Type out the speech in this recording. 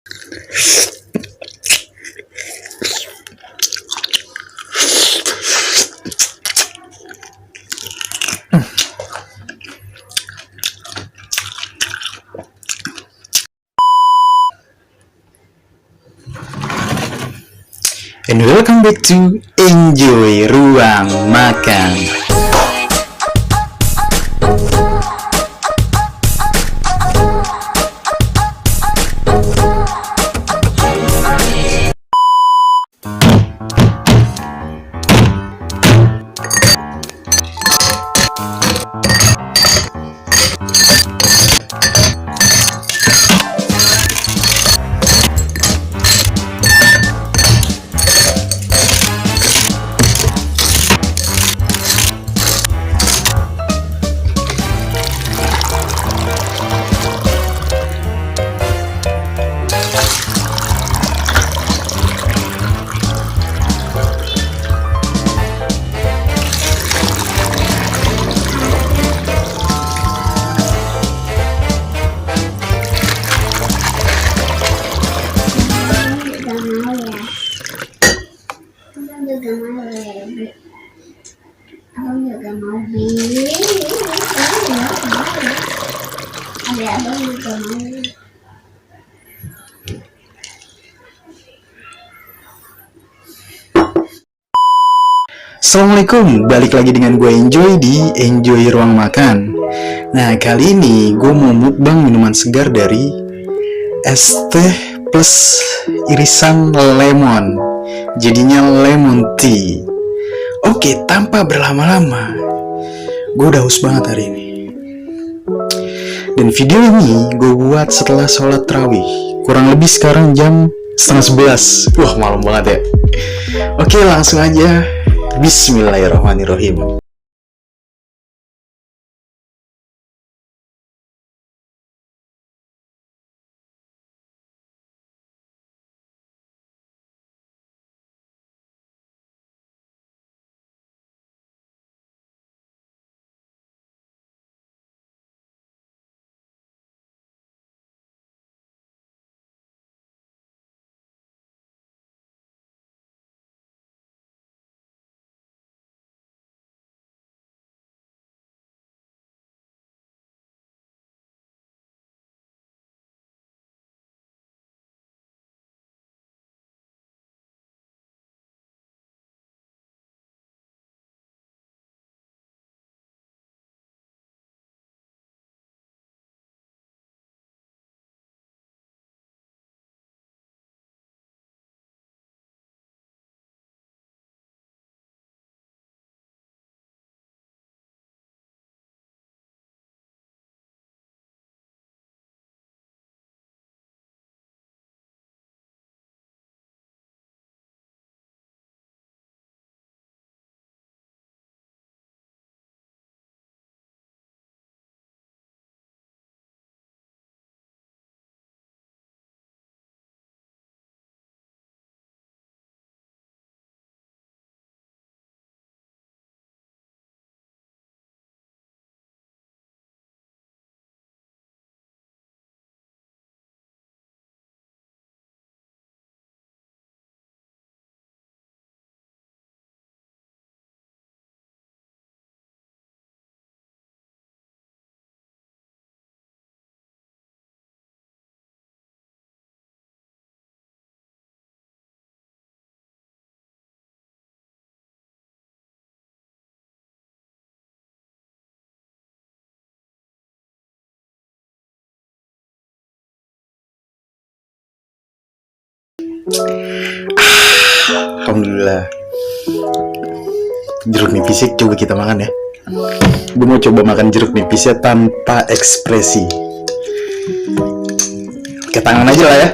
And welcome back to Enjoy Ruang Makan. Mau ada abang juga mau Assalamualaikum, balik lagi dengan gue Enjoy di Enjoy Ruang Makan. Nah, kali ini gue mau mukbang minuman segar dari es teh plus irisan lemon. Jadinya lemon tea. Oke, tanpa berlama-lama, gue udah haus banget hari ini. Dan video ini gue buat setelah sholat terawih. Kurang lebih sekarang jam setengah sebelas. Wah, malam banget ya. Oke, langsung aja. Bismillahirrahmanirrahim. Alhamdulillah. Jeruk nipisnya coba kita makan ya. Gue mau coba makan jeruk nipisnya tanpa ekspresi. Ke tangan aja lah ya.